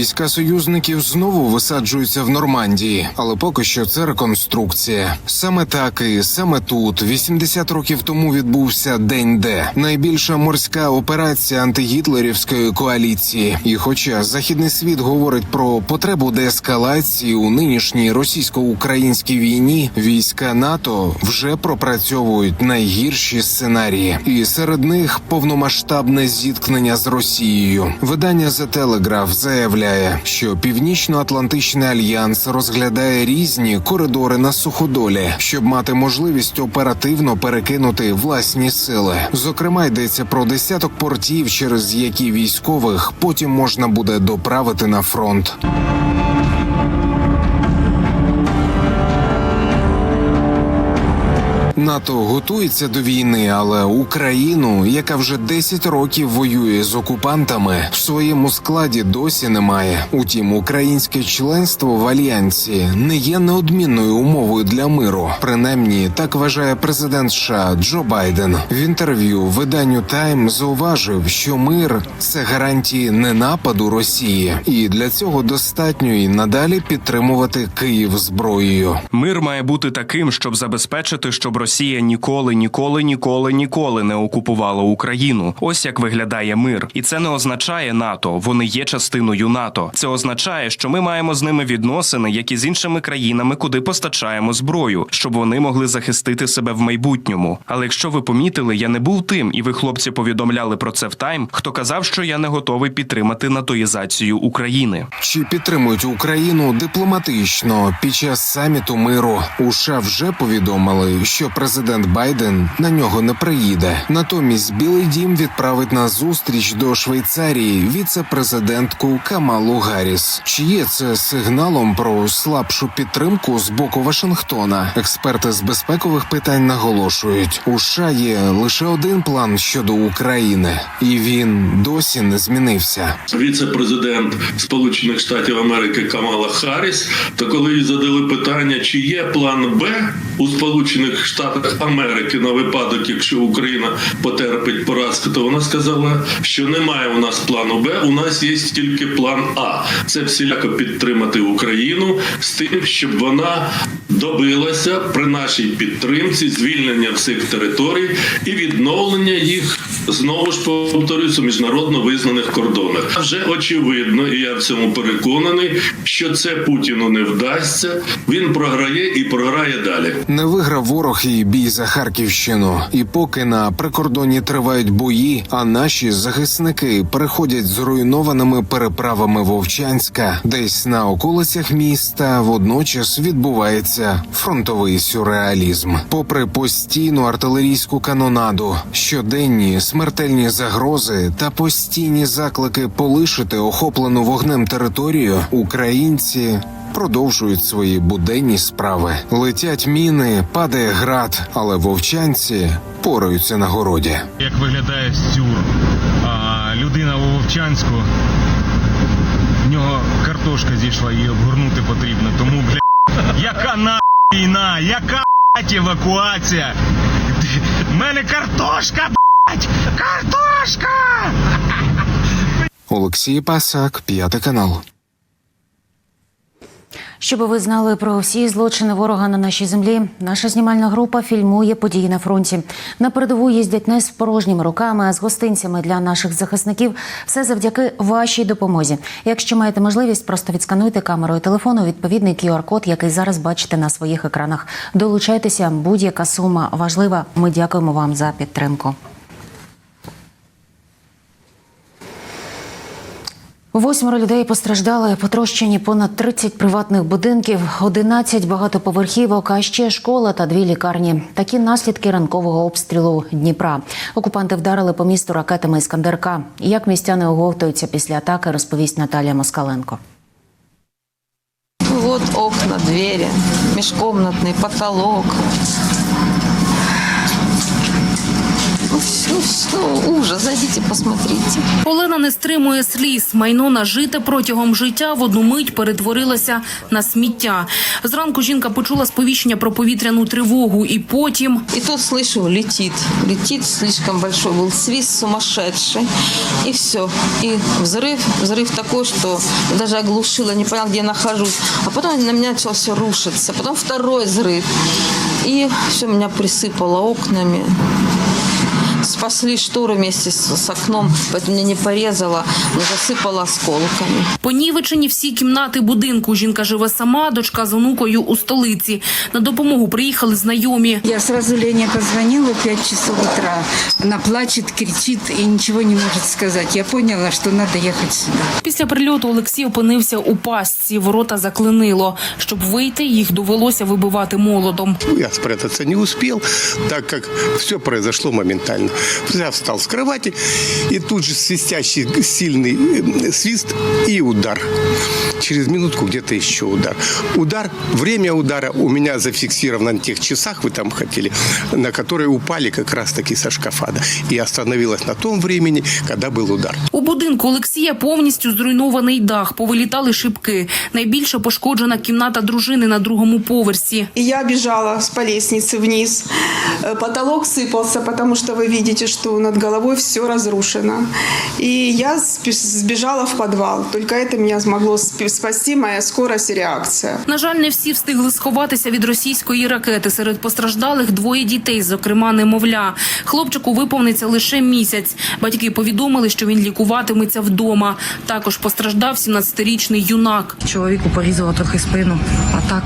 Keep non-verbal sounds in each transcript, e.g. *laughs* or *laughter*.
Війська союзників знову висаджуються в Нормандії, але поки що це реконструкція. Саме так і саме тут, 80 років тому, відбувся день Д, найбільша морська операція антигітлерівської коаліції. І хоча західний світ говорить про потребу деескалації у нинішній російсько-українській війні, війська НАТО вже пропрацьовують найгірші сценарії, і серед них повномасштабне зіткнення з Росією. Видання The Telegraph заявляє, що Північно-Атлантичний альянс розглядає різні коридори на суходолі, щоб мати можливість оперативно перекинути власні сили. Зокрема, йдеться про десяток портів, через які військових потім можна буде доправити на фронт. НАТО готується до війни, але Україну, яка вже 10 років воює з окупантами, в своєму складі досі немає. Утім, українське членство в альянсі не є неодмінною умовою для миру. Принаймні, так вважає президент США Джо Байден. В інтерв'ю виданню Тайм зауважив, що мир це гарантії не нападу Росії, і для цього достатньо і надалі підтримувати Київ зброєю. Мир має бути таким, щоб забезпечити, щоб Росія ніколи, ніколи, ніколи, ніколи не окупувала Україну. Ось як виглядає мир, і це не означає НАТО. Вони є частиною НАТО. Це означає, що ми маємо з ними відносини, як і з іншими країнами, куди постачаємо зброю, щоб вони могли захистити себе в майбутньому. Але якщо ви помітили, я не був тим, і ви, хлопці, повідомляли про це в тайм, хто казав, що я не готовий підтримати натоїзацію України. Чи підтримують Україну дипломатично під час саміту миру? У США вже повідомили, що президент Байден на нього не приїде. Натомість Білий Дім відправить на зустріч до Швейцарії віце-президентку Камалу Гарріс. Чи є це сигналом про слабшу підтримку з боку Вашингтона? Експерти з безпекових питань наголошують, у США є лише один план щодо України, і він досі не змінився. віце-президент Сполучених Штатів Америки Камала Харріс, то коли їй задали питання, чи є план Б у Сполучених Штатах Америки на випадок, якщо Україна потерпить поразку, то вона сказала, що немає у нас плану Б, у нас є тільки план А. Це всіляко підтримати Україну з тим, щоб вона добилася при нашій підтримці звільнення всіх територій і відновлення їх знову ж повторюсь у міжнародно визнаних кордонах. Вже очевидно, і я в цьому переконаний, що це Путіну не вдасться. Він програє і програє далі. Не виграв ворог і бій за Харківщину. І поки на прикордоні тривають бої, а наші захисники переходять зруйнованими переправами Вовчанська, десь на околицях міста водночас відбувається фронтовий сюрреалізм. Попри постійну артилерійську канонаду, щоденні смертельні загрози та постійні заклики полишити охоплену вогнем територію, українці продовжують свої буденні справи. Летять міни, падає град, але вовчанці пораються на городі. як виглядає стюр. А людина у Вовчанську, в нього картошка зійшла, її обгорнути потрібно. Тому, бля, *laughs* яка на війна, яка евакуація? В мене картошка, картошка! Олексій Пасак, п'ятий канал. Щоб ви знали про всі злочини ворога на нашій землі, наша знімальна група фільмує події на фронті. На передову їздять не з порожніми руками, а з гостинцями для наших захисників. Все завдяки вашій допомозі. Якщо маєте можливість, просто відскануйте камерою телефону відповідний QR-код, який зараз бачите на своїх екранах. Долучайтеся, будь-яка сума важлива. Ми дякуємо вам за підтримку. Восьмеро людей постраждали, потрощені понад 30 приватних будинків, 11 багатоповерхівок, а ще школа та дві лікарні. Такі наслідки ранкового обстрілу Дніпра. Окупанти вдарили по місту ракетами «Іскандер-К». Як містяни оговтуються після атаки, розповість Наталія Москаленко. Вот окна, двери, межкомнатный потолок. Ну, всё. Ну, что, ужас, зайдите, посмотрите. Олена не стримує сліз. Майно нажите протягом життя в одну мить перетворилося на сміття. Зранку жінка почула сповіщення про повітряну тривогу, і потім И тут слышу, летит. Летит, слишком большой был свист сумасшедший. И все. И взрыв, взрыв такой, что даже оглушило, не поняла, где я нахожусь. А потом на меня начало все рушиться. Потом второй взрыв. И все меня присыпало окнами. Спасли шторы вместе с, с окном, поэтому меня не порезало, но засыпало осколками. понівечені всі кімнати будинку. Жінка живе сама, дочка з онукою у столиці. На допомогу приїхали знайомі. Я сразу Лене позвонила в 5 часов утра. Она плачет, кричит и ничего не может сказать. Я поняла, что надо ехать сюда. Після прильоту Олексій опинився у пастці. Ворота заклинило. Щоб вийти, їх довелося вибивати молотом. Я спрятаться не успел, так как все произошло моментально. Я встал с кровати, и тут же свистящий сильный э, свист и удар. Через минутку где-то еще удар. Удар, время удара у меня зафиксировано на тех часах, вы там хотели, на которые упали как раз-таки со шкафа. да. И остановилось на том времени, когда был удар. У будинку Олексія повністю зруйнований дах, повилітали шибки. Найбільше пошкоджена кімната дружини на другому поверсі. И я бежала с- по лестнице вниз. Э, Потолок сыпался, потому что вы видите, что над головой все разрушено. И я сбежала в подвал. Только это меня смогло спасти, моя скорость и реакция. На жаль, не всі встигли сховатися від російської ракети. Серед постраждалих двоє дітей, зокрема немовля. Хлопчику виповниться лише місяць. Батьки повідомили, що він лікуватиметься вдома. Також постраждав 17-річний юнак. Чоловіку порізало трохи спину, а так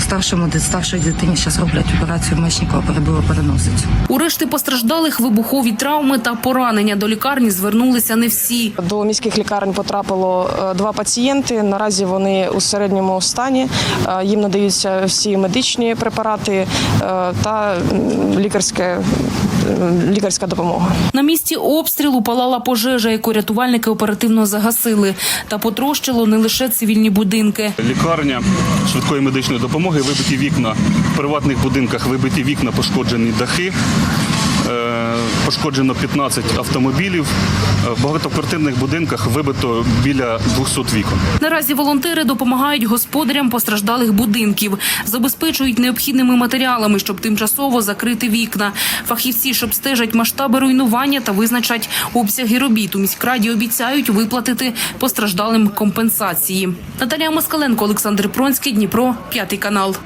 старшому старшій дитині зараз роблять операцію Мечникова, перебило переносицю. У решти постраждалих вибухові травми та поранення. До лікарні звернулися не всі. До міських лікарень потрапило е, два пацієнти. Наразі вони у середньому стані. Е, Їм надаються всі медичні препарати е, та лікарське, лікарська допомога. На місці обстрілу палала пожежа, яку рятувальники оперативно загасили. Та потрощило не лише цивільні будинки. Лікарня швидкої медичної допомоги, вибиті вікна в приватних будинках, вибиті вікна, пошкоджені дахи. Е, Пошкоджено 15 автомобілів. Е, В багатоквартирних будинках вибито біля 200 вікон. Наразі волонтери допомагають господарям постраждалих будинків, забезпечують необхідними матеріалами, щоб тимчасово закрити вікна. Фахівці, щоб стежать масштаби руйнування та визначать обсяги робіт. У міськраді обіцяють виплатити постраждалим компенсації. Наталія Москаленко, Олександр Пронський, Дніпро, п'ятий канал.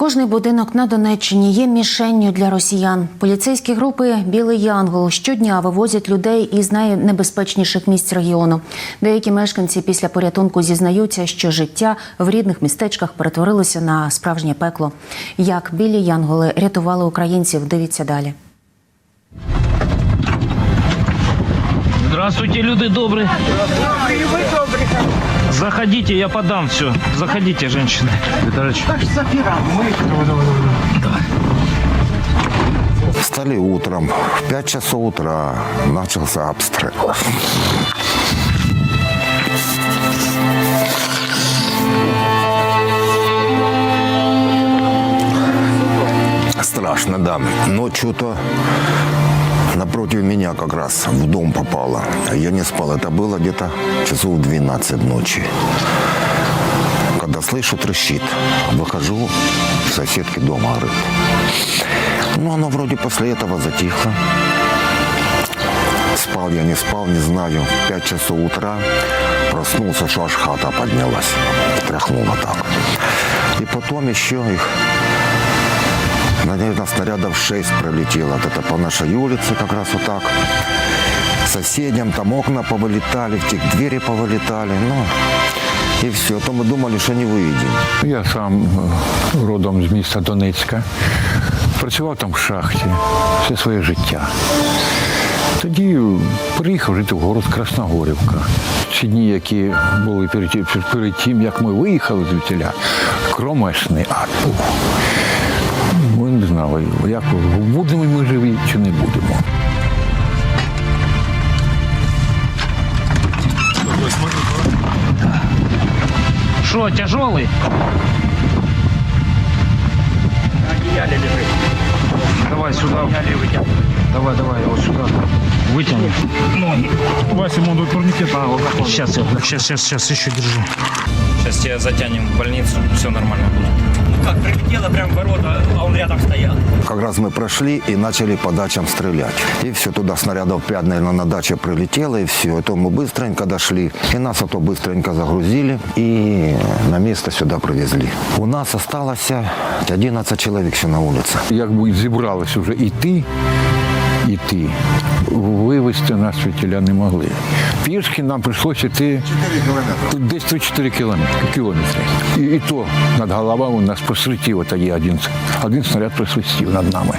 Кожний будинок на Донеччині є мішенню для росіян. Поліцейські групи Білий Янгол щодня вивозять людей із найнебезпечніших місць регіону. Деякі мешканці після порятунку зізнаються, що життя в рідних містечках перетворилося на справжнє пекло. Як білі янголи рятували українців, дивіться далі. Здравствуйте, люди добрые. Заходите, я подам все. Заходите, женщины. Виталич. Встали утром, в 5 часов утра начался обстрел. Страшно, да. Но что-то напротив меня как раз в дом попало. Я не спал. Это было где-то часов 12 ночи. Когда слышу, трещит. Выхожу, соседки дома горит. Ну, оно вроде после этого затихло. Спал я, не спал, не знаю. Пять часов утра проснулся, что аж хата поднялась. Тряхнула так. И потом еще их, наверное, снарядов 6 пролетело. Вот это по нашей улице как раз вот так. Соседям там окна повылетали, в тех двери повылетали. Ну, и все. То мы думали, что не выйдем. Я сам е, родом з міста Донецька. Працював там в шахті все своє життя. Тоді приїхав жити в город Красногорівка. Ці дні, які були перед, тим- перед тим, як ми виїхали звідтіля, кромешний ад знали, як будемо ми живі чи не будемо. Что, тяжелый? На одеяле лежит. давай сюда. Давай, давай, вот сюда. Вытяни. Ноги. Вася, он турникет. А, вот сейчас, сейчас, сейчас, сейчас, еще держи. Сейчас тебя затянем в больницу, все нормально будет Ну как, прилетело прям в ворота, а он рядом стоял. Как раз мы прошли и начали по дачам стрелять. И все, туда снарядов 5, наверное, на даче прилетело, и все. Это мы быстренько дошли. И нас это быстренько загрузили и на место сюда привезли. У нас осталось 11 человек еще на улице. Якби зібрались вже іти, іти, вивезти нас світіля не могли. Пішки нам прийшлося йти десь 3-4 кілометри. кілометри. І, і то над головами у нас посвітів, тоді один, один снаряд просвітів над нами.